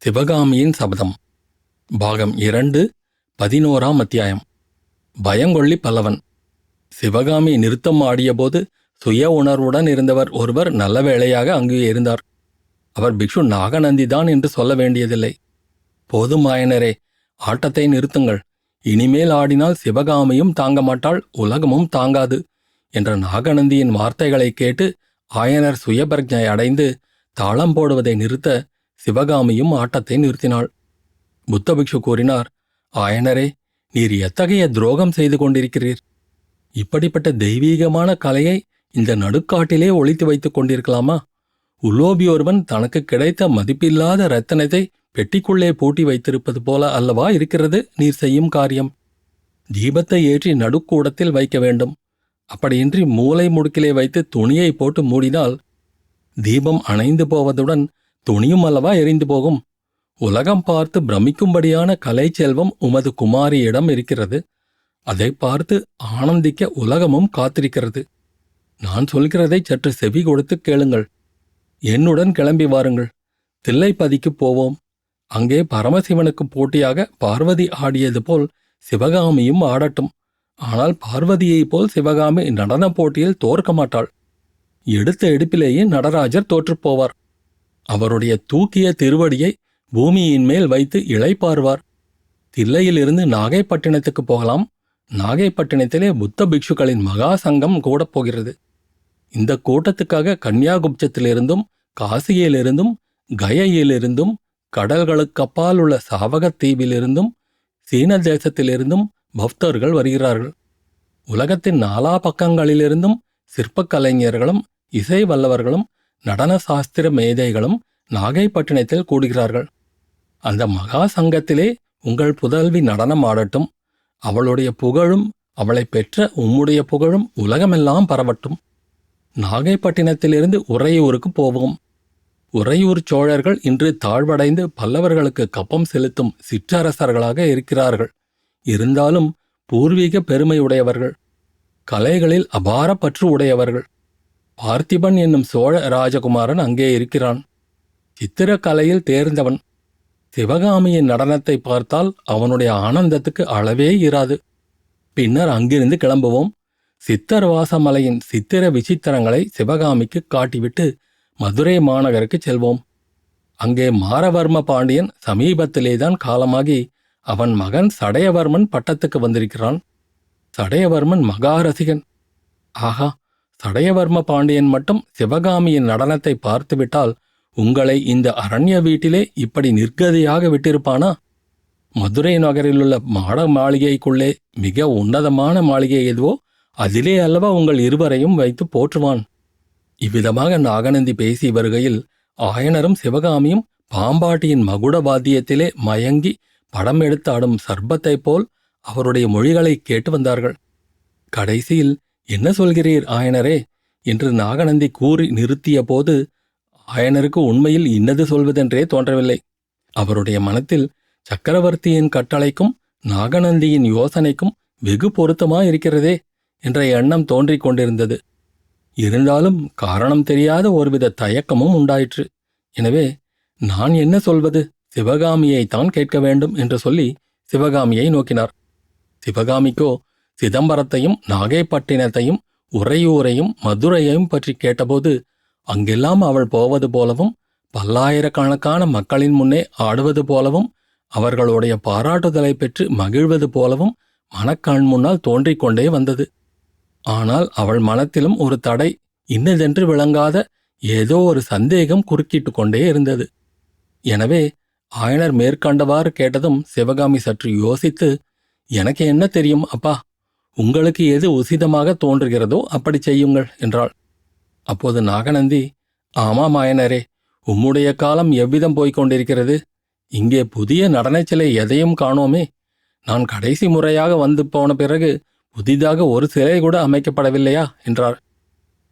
சிவகாமியின் சபதம். பாகம் இரண்டு பதினோராம் அத்தியாயம். பயங்கொள்ளி பல்லவன். சிவகாமி நிறுத்தம் ஆடியபோது சுய உணர்வுடன் இருந்தவர் ஒருவர் நல்ல வேளையாக அங்கே இருந்தார். அவர் பிக்ஷு நாகநந்திதான் என்று சொல்ல வேண்டியதில்லை. போதுமாயனரே ஆட்டத்தை நிறுத்துங்கள். இனிமேல் ஆடினால் சிவகாமியும் தாங்க மாட்டாள் உலகமும் தாங்காது என்ற நாகநந்தியின் வார்த்தைகளைக் கேட்டு ஆயனர் சுயபிரஜை அடைந்து தாளம் போடுவதை நிறுத்த சிவகாமியும் ஆட்டத்தை நிறுத்தினாள். புத்தபிக்ஷு கூறினார் ஆயனரே நீர் எத்தகைய துரோகம் செய்து கொண்டிருக்கிறீர்? இப்படிப்பட்ட தெய்வீகமான கலையை இந்த நடுக்காட்டிலே ஒழித்து வைத்துக் கொண்டிருக்கலாமா? உலோபி ஒருவன் தனக்கு கிடைத்த மதிப்பில்லாத ரத்தனத்தை பெட்டிக்குள்ளே பூட்டி வைத்திருப்பது போல அல்லவா இருக்கிறது நீர் செய்யும் காரியம்? தீபத்தை ஏற்றி நடுக்கூடத்தில் வைக்க வேண்டும். அப்படியின்றி மூலை முடுக்கிலே வைத்து துணியை போட்டு மூடினால் தீபம் அணைந்து போவதுடன் துணியும் அல்லவா எரிந்து போகும்? உலகம் பார்த்து பிரமிக்கும்படியான கலை செல்வம் உமது குமாரியிடம் இருக்கிறது. அதை பார்த்து ஆனந்திக்க உலகமும் காத்திருக்கிறது. நான் சொல்கிறதை சற்று செவி கொடுத்து கேளுங்கள். என்னுடன் கிளம்பி வாருங்கள். தில்லைப்பதிக்கு போவோம். அங்கே பரமசிவனுக்கு போட்டியாக பார்வதி ஆடியது போல் சிவகாமியும் ஆடட்டும். ஆனால் பார்வதியைப் போல் சிவகாமி நடனப் போட்டியில் தோற்க மாட்டாள். எடுத்த எடுப்பிலேயே நடராஜர் தோற்றுப் போவார். அவருடைய தூக்கிய திருவடியை பூமியின் மேல் வைத்து இழைப்பார்வார் தில்லையிலிருந்து நாகைப்பட்டினத்துக்கு போகலாம். நாகைப்பட்டினத்திலே புத்த பிக்ஷுக்களின் மகா சங்கம் கூடப் போகிறது. இந்த கூட்டத்துக்காக கன்னியாகுப்சத்திலிருந்தும் காசியிலிருந்தும் கயையிலிருந்தும் கடல்களுக்கப்பால் உள்ள சாவகத் தீவிலிருந்தும் சீன தேசத்திலிருந்தும் பக்தர்கள் வருகிறார்கள். உலகத்தின் நாலா பக்கங்களிலிருந்தும் சிற்பக் கலைஞர்களும் இசை வல்லவர்களும் நடன சாஸ்திர மேதைகளும் நாகைப்பட்டினத்தில் கூடுகிறார்கள். அந்த மகா சங்கத்திலே உங்கள் புதல்வி நடனம் ஆடட்டும் அவளுடைய புகழும் அவளை பெற்ற உம்முடைய புகழும் உலகமெல்லாம் பரவட்டும். நாகைப்பட்டினத்திலிருந்து உறையூருக்கு போவோம். உறையூர் சோழர்கள் இன்று தாழ்வடைந்து பல்லவர்களுக்கு கப்பம் செலுத்தும் சிற்றரசர்களாக இருக்கிறார்கள். இருந்தாலும் பூர்வீக பெருமையுடையவர்கள். கலைகளில் அபார பற்று உடையவர்கள். பார்த்திபன் என்னும் சோழ ராஜகுமாரன் அங்கே இருக்கிறான். சித்திரக்கலையில் தேர்ந்தவன். சிவகாமியின் நடனத்தை பார்த்தால் அவனுடைய ஆனந்தத்துக்கு அளவே இராது. பின்னர் அங்கிருந்து கிளம்புவோம். சித்தர்வாசமலையின் சித்திர விசித்திரங்களை சிவகாமிக்கு காட்டிவிட்டு மதுரை மாநகருக்கு செல்வோம். அங்கே மாரவர்ம பாண்டியன் சமீபத்திலேதான் காலமாகி அவன் மகன் சடையவர்மன் பட்டத்துக்கு வந்திருக்கிறான். சடையவர்மன் மகாரசிகன். ஆஹா சடையவர்ம பாண்டியன் மட்டும் சிவகாமியின் நடனத்தை பார்த்துவிட்டால் உங்களை இந்த அரண்ய வீட்டிலே இப்படி நிர்கதியாக விட்டிருப்பானா? மதுரை நகரிலுள்ள மாட மாளிகைக்குள்ளே மிக உன்னதமான மாளிகை எதுவோ அதிலே அல்லவா உங்கள் இருவரையும் வைத்து போற்றுவான். இவ்விதமாக நாகநந்தி பேசி வருகையில் ஆயனரும் சிவகாமியும் பாம்பாட்டியின் மகுட வாத்தியத்திலே மயங்கி படம் எடுத்தாடும் சர்பத்தைப் போல் அவருடைய மொழிகளை கேட்டு வந்தார்கள். கடைசியில் என்ன சொல்கிறீர் ஆயனரே? என்று நாகநந்தி கூறி நிறுத்திய போது ஆயனருக்கு உண்மையில் இன்னது சொல்வதென்றே தோன்றவில்லை. அவருடைய மனத்தில் சக்கரவர்த்தியின் கட்டளைக்கும் நாகநந்தியின் யோசனைக்கும் வெகு பொருத்தமாயிருக்கிறதே என்ற எண்ணம் தோன்றிக் கொண்டிருந்தது. இருந்தாலும் காரணம் தெரியாத ஒருவித தயக்கமும் உண்டாயிற்று. எனவே நான் என்ன சொல்வது? சிவகாமியைத்தான் கேட்க வேண்டும் என்று சொல்லி சிவகாமியை நோக்கினார். சிவகாமிக்கோ சிதம்பரத்தையும் நாகைப்பட்டினத்தையும் உறையூரையும் மதுரையையும் பற்றி கேட்டபோது அங்கெல்லாம் அவள் போவது போலவும் பல்லாயிரக்கணக்கான மக்களின் முன்னே ஆடுவது போலவும் அவர்களுடைய பாராட்டுதலை பெற்று மகிழ்வது போலவும் மனக்கண் முன்னால் தோன்றிக் கொண்டே வந்தது. ஆனால் அவள் மனத்திலும் ஒரு தடை இன்னதென்று விளங்காத ஏதோ ஒரு சந்தேகம் குறுக்கிட்டு கொண்டே இருந்தது. எனவே ஆயனர் மேற்கண்டவாறு கேட்டதும் சிவகாமி சற்று யோசித்து எனக்கு என்ன தெரியும் அப்பா? உங்களுக்கு எது உசிதமாக தோன்றுகிறதோ அப்படி செய்யுங்கள் என்றாள். அப்போது நாகநந்தி ஆமாம் மாயனரே உம்முடைய காலம் எவ்விதம் போய்க் கொண்டிருக்கிறது இங்கே புதிய நடனச் சிலை எதையும் காணோமே. நான் கடைசி முறையாக வந்து போன பிறகு புதிதாக ஒரு சிலை கூட அமைக்கப்படவில்லையா? என்றார்.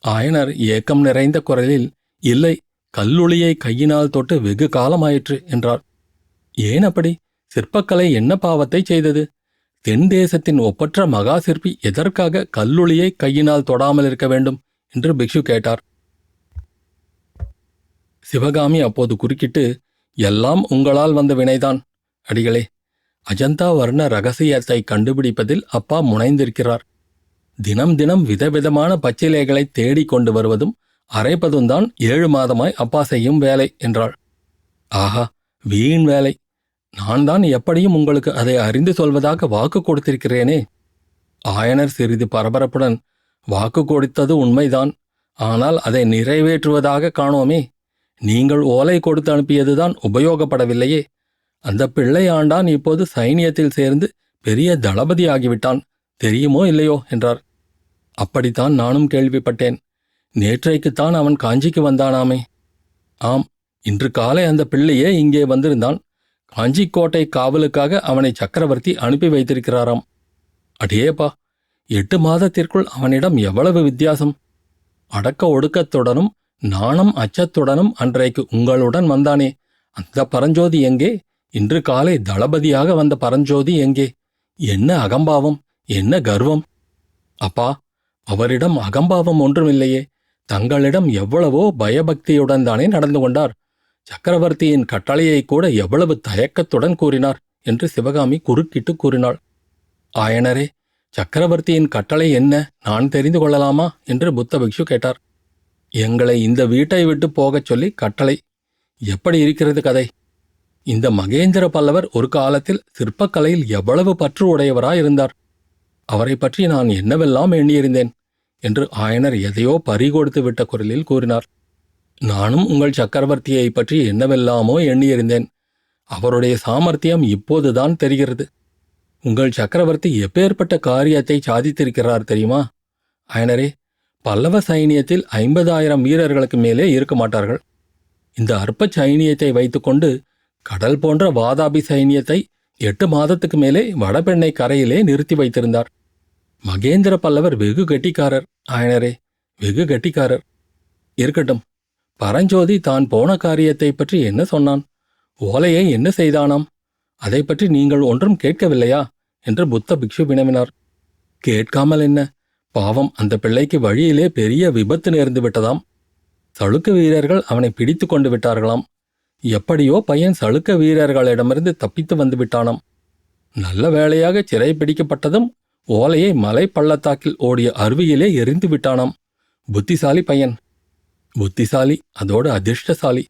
ஆயனர் ஏக்கம் நிறைந்த குரலில் இல்லை கல்லுளியை கையினால் தொட்டு வெகு காலமாயிற்று என்றார். ஏன் அப்படி? சிற்பக்கலை என்ன பாவத்தை செய்தது? தென் தேசத்தின் ஒப்பற்ற மகா சிற்பி எதற்காக கல்லுளியை கையினால் தொடாமல் இருக்க வேண்டும் என்று பிக்ஷு கேட்டார். சிவகாமி அப்போது குறுக்கிட்டு எல்லாம் உங்களால் வந்த வினைதான். அடிகளே அஜந்தா வர்ண ரகசியத்தை கண்டுபிடிப்பதில் அப்பா முனைந்திருக்கிறார். தினம் தினம் விதவிதமான பச்சிலைகளை தேடிக் கொண்டு வருவதும் அரைப்பதும் தான் ஏழு மாதமாய் அப்பா செய்யும் வேலை என்றாள். ஆஹா வீண் வேலை. நான் தான் எப்படியும் உங்களுக்கு அதை அறிந்து சொல்வதாக வாக்கு கொடுத்திருக்கிறேனே. ஆயனர் சிறிது பரபரப்புடன் வாக்கு கொடுத்தது உண்மைதான். ஆனால் அதை நிறைவேற்றுவதாக காணோமே. நீங்கள் ஓலை கொடுத்து அனுப்பியதுதான் உபயோகப்படவில்லையே. அந்த பிள்ளை ஆண்டான் இப்போது சைனியத்தில் சேர்ந்து பெரிய தளபதி ஆகிவிட்டான் தெரியுமோ இல்லையோ? என்றார். அப்படித்தான் நானும் கேள்விப்பட்டேன். நேற்றைக்குத்தான் அவன் காஞ்சிக்கு வந்தானாமே. ஆம் இன்று காலை அந்த பிள்ளையே இங்கே வந்திருந்தான். காஞ்சிக்கோட்டை காவலுக்காக அவனை சக்கரவர்த்தி அனுப்பி வைத்திருக்கிறாராம். அடேப்பா எட்டு மாதத்திற்குள் அவனிடம் எவ்வளவு வித்தியாசம். அடக்க ஒடுக்கத்துடனும் நாணம் அச்சத்துடனும் அன்றைக்கு உங்களுடன் வந்தானே. அந்த பரஞ்சோதி எங்கே? இன்று காலை தளபதியாக வந்த பரஞ்சோதி எங்கே? என்ன அகம்பாவம் என்ன கர்வம்? அப்பா அவரிடம் அகம்பாவம் ஒன்றுமில்லையே. தங்களிடம் எவ்வளவோ பயபக்தியுடன் தானே நடந்து கொண்டார். சக்கரவர்த்தியின் கட்டளையை கூட எவ்வளவு தயக்கத்துடன் கூறினார் என்று சிவகாமி குறுக்கிட்டு கூறினாள். ஆயனரே சக்கரவர்த்தியின் கட்டளை என்ன? நான் தெரிந்து கொள்ளலாமா? என்று புத்த பிக்ஷு கேட்டார். எங்களை இந்த வீட்டை விட்டு போகச் சொல்லி கட்டளை. எப்படி இருக்கிறது கதை? இந்த மகேந்திர பல்லவர் ஒரு காலத்தில் சிற்பக்கலையில் எவ்வளவு பற்று உடையவராயிருந்தார் அவரை பற்றி நான் என்னவெல்லாம் எண்ணியிருந்தேன்? என்று ஆயனர் எதையோ பறிகொடுத்து விட்ட குரலில் கூறினார். நானும் உங்கள் சக்கரவர்த்தியை பற்றி என்னவெல்லாமோ எண்ணியிருந்தேன். அவருடைய சாமர்த்தியம் இப்போதுதான் தெரிகிறது. உங்கள் சக்கரவர்த்தி எப்பேற்பட்ட காரியத்தை சாதித்திருக்கிறார் தெரியுமா? ஆயனரே பல்லவ சைனியத்தில் ஐம்பதாயிரம் வீரர்களுக்கு மேலே இருக்க மாட்டார்கள். இந்த அற்ப சைனியத்தை வைத்துக்கொண்டு கடல் போன்ற வாதாபி சைனியத்தை எட்டு மாதத்துக்கு மேலே வடபெண்ணை கரையிலே நிறுத்தி வைத்திருந்தார். மகேந்திர பல்லவர் வெகு கெட்டிக்காரர். ஆயனரே வெகு கெட்டிக்காரர். இருக்கட்டும். பரஞ்சோதி தான் போன காரியத்தை பற்றி என்ன சொன்னான்? ஓலையை என்ன செய்தானாம்? அதை பற்றி நீங்கள் ஒன்றும் கேட்கவில்லையா? என்று புத்த பிக்ஷு வினவினார் கேட்காமல் என்ன? பாவம் அந்த பிள்ளைக்கு வழியிலே பெரிய விபத்து நேர்ந்து விட்டதாம். சளுக்க வீரர்கள் அவனை பிடித்து கொண்டு விட்டார்களாம். எப்படியோ பையன் சளுக்க வீரர்களிடமிருந்து தப்பித்து வந்து விட்டானாம். நல்ல வேளையாக சிறை பிடிக்கப்பட்டதும் ஓலையை மலை பள்ளத்தாக்கில் ஓடிய அருவியிலே எரிந்து விட்டானாம். புத்திசாலி பையன் புத்திசாலி அதோடு அதிர்ஷ்டசாலி.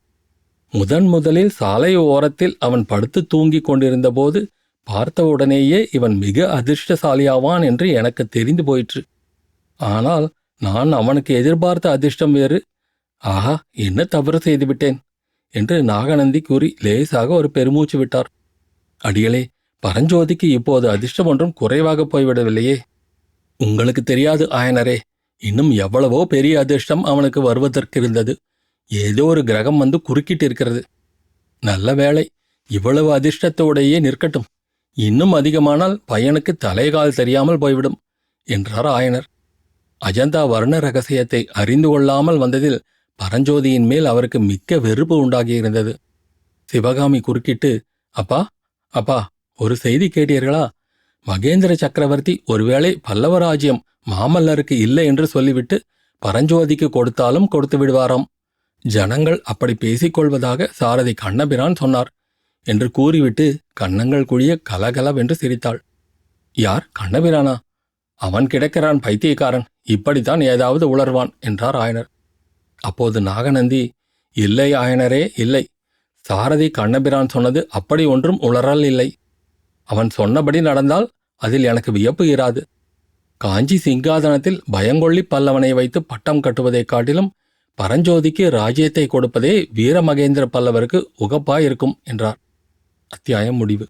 முதன் முதலில் சாலை ஓரத்தில் அவன் படுத்து தூங்கிக் கொண்டிருந்தபோது பார்த்தவுடனேயே இவன் மிக அதிர்ஷ்டசாலியாவான் என்று எனக்கு தெரிந்து போயிற்று. ஆனால் நான் அவனுக்கு எதிர்பார்த்த அதிர்ஷ்டம் வேறு. ஆஹா என்ன தவறு செய்துவிட்டேன்? என்று நாகநந்தி கூறி லேசாக ஒரு பெருமூச்சு விட்டார். அடிகளே பரஞ்சோதிக்கு இப்போது அதிர்ஷ்டம் ஒன்றும் குறைவாக போய்விடவில்லையே. உங்களுக்கு தெரியாது ஆயனரே. இன்னும் எவ்வளவோ பெரிய அதிர்ஷ்டம் அவனுக்கு வருவதற்கு இருந்தது ஏதோ ஒரு கிரகம் வந்து குறுக்கிட்டு இருக்கிறது நல்ல வேளை இவ்வளவு அதிர்ஷ்டத்தோடையே நிற்கட்டும். இன்னும் அதிகமானால் பையனுக்கு தலைகால் தெரியாமல் போய்விடும் என்றார் ஆயனர். அஜந்தா வர்ண ரகசியத்தை அறிந்து கொள்ளாமல் வந்ததில் பரஞ்சோதியின் மேல் அவருக்கு மிக்க வெறுப்பு உண்டாகியிருந்தது. சிவகாமி குறுக்கிட்டு அப்பா அப்பா ஒரு செய்தி கேட்டீர்களா? மகேந்திர சக்கரவர்த்தி ஒருவேளை பல்லவராஜ்யம் மாமல்லருக்கு இல்லை என்று சொல்லிவிட்டு பரஞ்சோதிக்கு கொடுத்தாலும் கொடுத்து விடுவாராம். ஜனங்கள் அப்படி பேசிக்கொள்வதாக சாரதி கண்ணபிரான் சொன்னார் என்று கூறிவிட்டு கண்ணங்கள் குழிய கலகலவென்று சிரித்தாள். யார் கண்ணபிரானா? அவன் கிடக்கிறான் பைத்தியக்காரன் இப்படித்தான் ஏதாவது உளர்வான் என்றார் ஆயனர். அப்போது நாகநந்தி இல்லை ஆயனரே இல்லை. சாரதி கண்ணபிரான் சொன்னது அப்படி ஒன்றும் உளறல் இல்லை. அவன் சொன்னபடி நடந்தால் அதில் எனக்கு வியப்பு இராது. காஞ்சி சிங்காதனத்தில் பயங்கொள்ளி பல்லவனை வைத்து பட்டம் கட்டுவதைக் காட்டிலும் பரஞ்சோதிக்கு ராஜ்யத்தை கொடுப்பதே வீரமகேந்திர பல்லவருக்கு உகப்பாயிருக்கும் என்றார். அத்தியாயம் முடிவு.